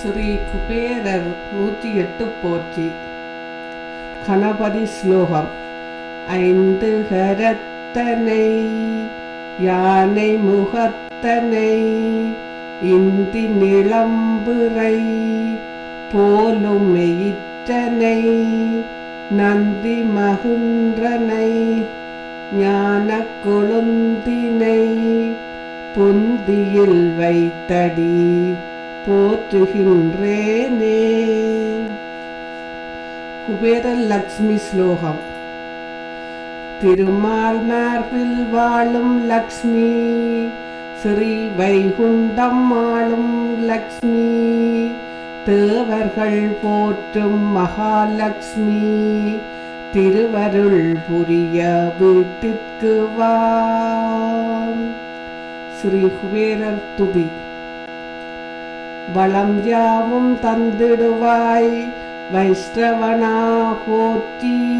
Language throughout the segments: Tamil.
ஸ்ரீ குபேரர் நூற்றி எட்டு போற்றி. கணபதி ஸ்லோகம். ஐந்து கரத்தனை யானை முகத்தனை இந்தி நிளம்புரை போலும் எயிற்றனை நந்தி மகுன்றனை ஞான கொழுந்தினை புந்தியில் வைத்தடி. போற்றுகின்றேனே. குபேர லக்ஷ்மி ஸ்லோகம். திருமால் மார்பில் வாழும் லக்ஷ்மி ஸ்ரீ வைகுண்டம் ஆளும் லக்ஷ்மி தேவர்கள் போற்றும் மகாலக்ஷ்மி திருவருள் புரிய வீட்டிற்கு வா. ஸ்ரீ குபேரர் துதி. வளம் யாவும் தந்திடுவாய். வைஷ்ணவனா போற்றி.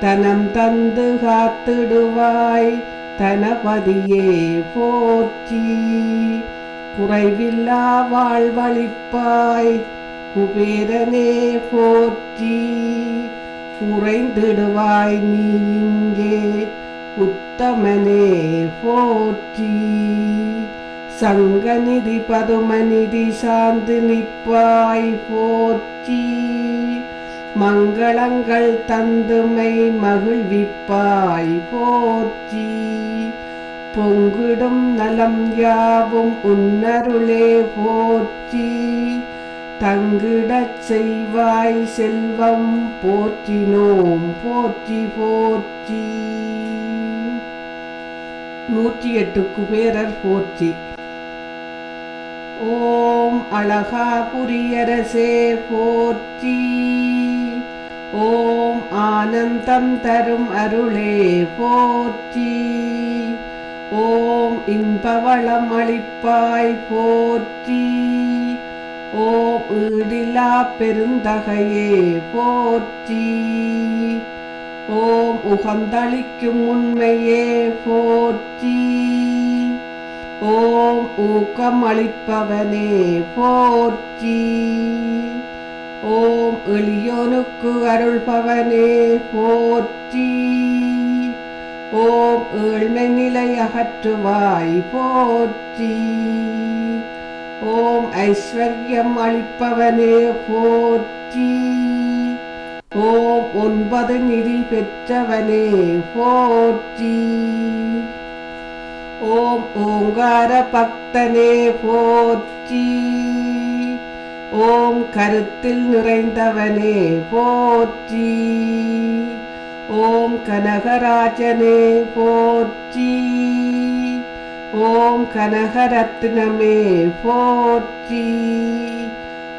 தனம் தந்து காத்திடுவாய். தனபதியே போற்றி. குறைவில்லா வாழ்வழிப்பாய். குபேரனே போற்றி. உறைந்திடுவாய் நீ இங்கே. உத்தமனே போற்றி. சங்கநிதி பதுமநிதி சார்ந்து நிற்பாய் போற்றி. மங்களங்கள் தந்துமை மகிழ்விப்பாய் போற்றி. பொங்கிடும் நலம் யாவும் உன்னருளே போற்றி. தங்கிடச் செய்வாய் செல்வம் போற்றினோம் போற்றி போற்றி. நூற்றி எட்டு குபேரர் போற்றி. ஓம் அழகா புரியரசே போற்றி. ஓம் ஆனந்தம் தரும் அருளே போற்றி. ஓம் இன்பவளம் அளிப்பாய் போற்றி. ஓம் ஈடிலா பெருந்தகையே போற்றி. ஓம் உகந்தளிக்கும் உண்மையே போற்றி. ஓம் ஊக்கம் அளிப்பவனே போற்றி. ஓம் எளியோனுக்கு அருள்பவனே போற்றி. ஓம் ஏழ்மை நிலை அகற்றுவாய் போற்றி. ஓம் ஐஸ்வர்யம் அளிப்பவனே போற்றி. ஓம் ஒன்பது நிதி பெற்றவனே போற்றி. ஓம் ஓங்கார பக்தனே போற்றி. ஓம் கருத்தில் நிறைந்தவனே போற்றி. ஓம் கனகராஜனே போற்றி. ஓம் கனகரத்னமே போற்றி.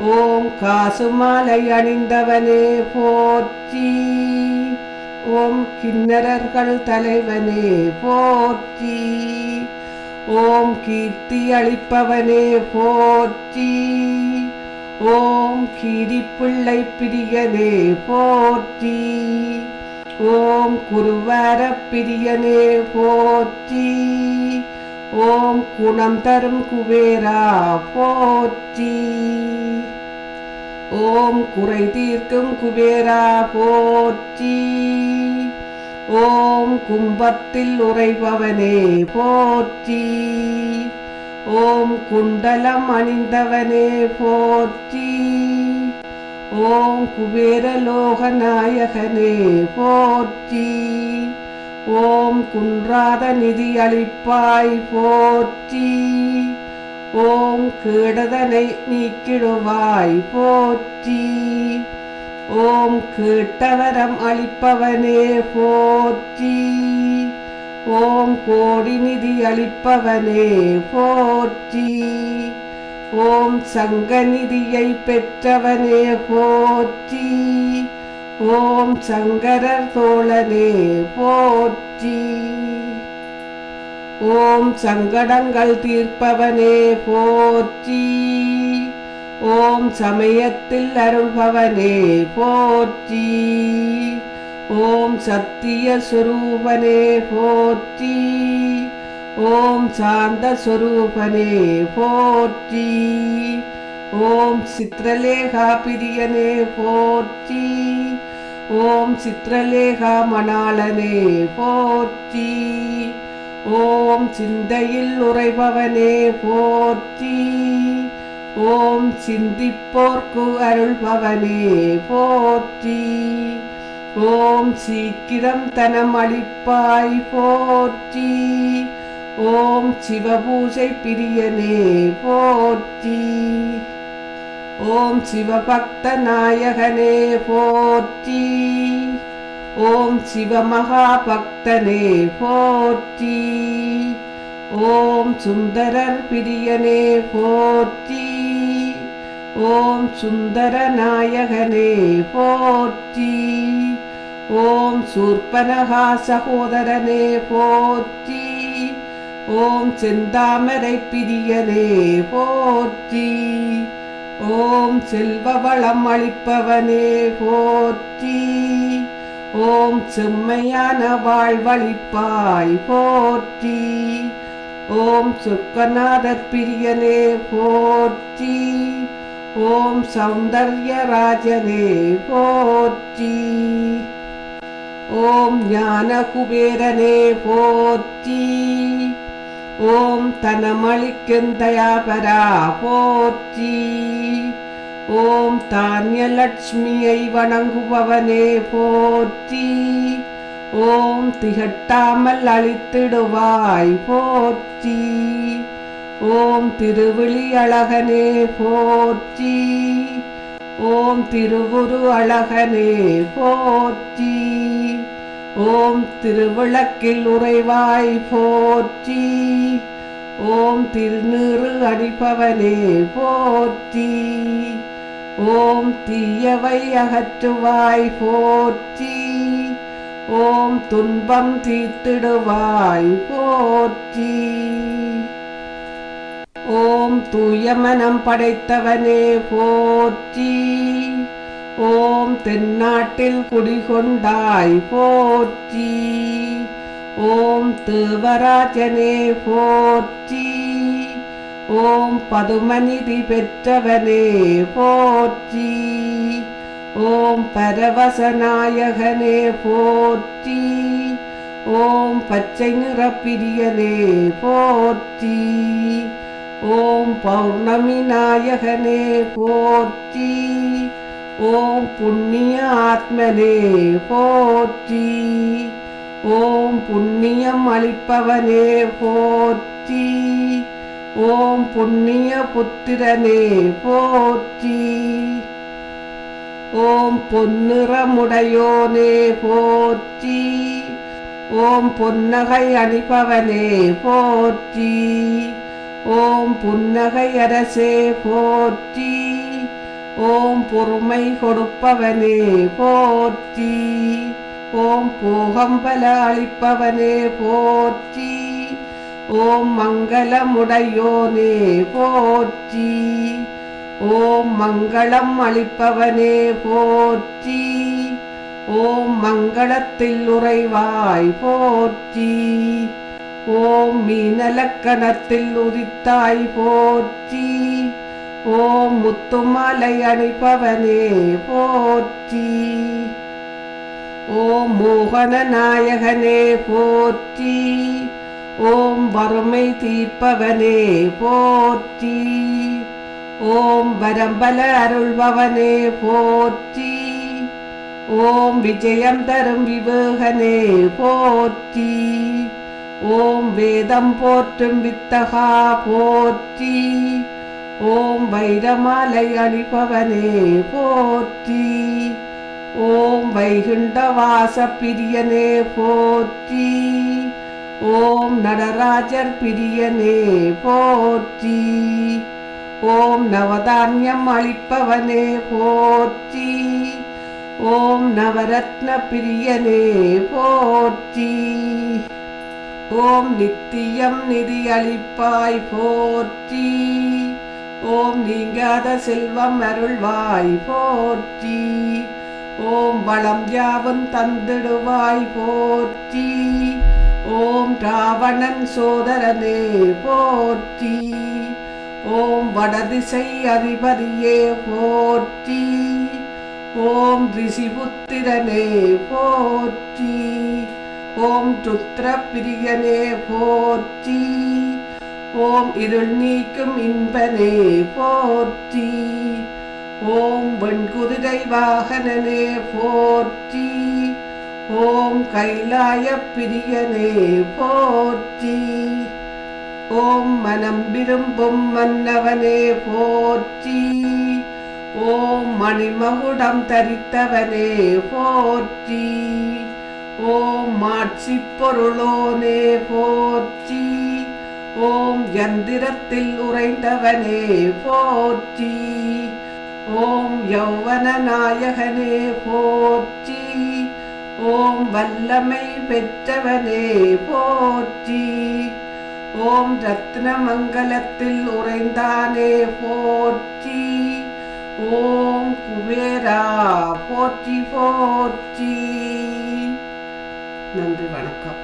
ஓம் காசுமாலை அணிந்தவனே போற்றி. ஓம் கிண்ணறர்கள் தலைவனே போற்றி. ஓம் கீர்த்தி அளிப்பவனே போற்றி. ஓம் கீரிப்பிள்ளை பிரியனே போற்றி. ஓம் குருவார பிரியனே போற்றி. ஓம் குணம் தரும் குபேரா போற்றி. ஓம் குறை தீர்க்கும் குபேரா போற்றி. ஓம் கும்பத்தில் உறைபவனே போற்றி. ஓம் குண்டலம் அணிந்தவனே போற்றி. ஓம் குபேரலோகநாயகனே போற்றி. ஓம் குன்றாத நிதி அளிப்பாய் போற்றி. ஓம் கேடதனை நீக்கிடுவாய் போற்றி. ஓம் கேட்டவரம் அளிப்பவனே போற்றி. ஓம் கோடி நிதி அளிப்பவனே போற்றி. ஓம் சங்க நிதியை பெற்றவனே போற்றி. ஓம் சங்கரர் தோழனே போற்றி. ஓம் சங்கடங்கள் தீர்ப்பவனே போற்றி. ஓம் சமயத்தில் அருள்பவனே போற்றி. ஓம் சத்திய சுரூபனே போற்றி. ஓம் சாந்த சுரூபனே போற்றி. ஓம் சித்திரலேகா பிரியனே போற்றி. ஓம் சித்திரலேகா மணாளனே போற்றி. ஓம் சிந்தையில் உறைபவனே போற்றி. ஓம் சிந்திப்போர்க்கு அருள்பவனே போற்றி. ஓம் சீக்கிரம் தனம் அளிப்பாய் போற்றி. ஓம் சிவபூஜை பிரியனே போற்றி. ஓம் சிவபக்த நாயகனே போற்றி. ஓம் சிவமகா பக்தனே போற்றி. ஓம் சுந்தரர் பிரியனே போற்றி. ஓம் சுந்தர நாயகனே போற்றி. ஓம் சூர்பனகா சகோதரனே போற்றி. ஓம் செந்தாமரை பிரியனே போற்றி. ஓம் செல்வ வளம் அளிப்பவனே போற்றி. ஓம் செம்மையான வாழ்வழிப்பாய் போற்றி. ஓம் சொக்கநாதர் பிரியனே போற்றி. ஓம் சௌந்தர்யராஜனே போற்றி. ஓம் ஞானகுபேரனே போற்றி. ஓம் தனமளிக்கந்தயாபரா போற்றி. ஓம் தானியலட்சுமியை வணங்குபவனே போற்றி. ஓம் திகட்டாமல் அழித்திடுவாய் போற்றி. ஓம் திருவிழி அழகனே போற்றி. ஓம் திருவுரு அழகனே போற்றி. ஓம் திருவிளக்கில் உறைவாய் போற்றி. ஓம் திருநீறு அடிப்பவனே போற்றி. ஓம் தீயவை அகற்றுவாய் போற்றி. ஓம் துன்பம் தீர்த்திடுவாய் போற்றி. ஓம் தூயமனம் படைத்தவனே போற்றி. ஓம் தென்னாட்டில் குடிகொண்டாய் போற்றி. ஓம் தேவராஜனே போற்றி. ஓம் பதுமநிதி பெற்றவனே போற்றி. ஓம் பரவசநாயகனே போற்றி. ஓம் பச்சை நிறப்பிரியனே போற்றி. ஓம் பௌர்ணமி நாயகனே போற்றி. ஓம் புண்ணிய ஆத்மனே போற்றி. ஓம் புண்ணியம் அளிப்பவனே போற்றி. ஓம் புண்ணிய புத்திரனே போற்றி. ஓம் பொன்னிறமுடையோனே போற்றி. ஓம் பொன்னகை அணிபவனே போற்றி. ஓம் புன்னகை அரசே போற்றி. ஓம் பொறுமை கொடுப்பவனே போற்றி. ஓம் போகம்பல அளிப்பவனே போற்றி. ஓம் மங்களமுடையோனே போற்றி. ஓம் மங்களம் அளிப்பவனே போற்றி. ஓம் மங்களத்தில் உறைவாய் போற்றி. ஓம் மீனலக்கணத்தில் உதித்தாய் போற்றி. ஓம் முத்துமாலை அணிப்பவனே போற்றி. ஓம் மோகன நாயகனே போற்றி. ஓம் வறுமை தீர்ப்பவனே போற்றி. ஓம் வரம்பல அருள்பவனே போற்றி. ஓம் விஜயம் தரும் விவேகனே போற்றி. ஓம் வேதம் போற்றும் வித்தகா போற்றி. ஓம் வைரமாலை அணிபவனே போற்றி. ஓம் வைகுண்டவாச பிரியனே போற்றி. ஓம் நடராஜர் பிரியனே போற்றி. ஓம் நவதானியம் அளிப்பவனே போற்றி. ஓம் நவரத்ன பிரியனே போற்றி. ஓம் நித்தியம் நிதி அளிப்பாய் போற்றி. ஓம் நீங்காத செல்வம் அருள்வாய் போற்றி. ஓம் வளம் யாவும் தந்திடுவாய் போற்றி. ஓம் ராவணன் சோதரனே போற்றி. ஓம் வடதிசை அதிபதியே போற்றி. ஓம் ரிஷிபுத்திரனே போற்றி. ஓம் ருத்ர பிரியனே போற்றி. ஓம் இருள் நீக்கும் இன்பனே போற்றி. ஓம் வெண்குதிரை வாகனனே போற்றி. ஓம் கைலாய பிரியனே போற்றி. ஓம் மனம் விரும்பும் மன்னவனே போற்றி. ஓம் மணிமகுடம் தரித்தவனே போற்றி. ஓம் மாட்சி பொருளோனே போற்றி. ஓம் யந்திரத்தில் உறைந்தவனே போற்றி. ஓம் யௌவன நாயகனே போற்றி. ஓம் வல்லமை பெற்றவனே போற்றி. ஓம் ரத்னமங்கலத்தில் உறைந்தானே போற்றி. ஓம் குபேரா போற்றி போற்றி. 何ではなか。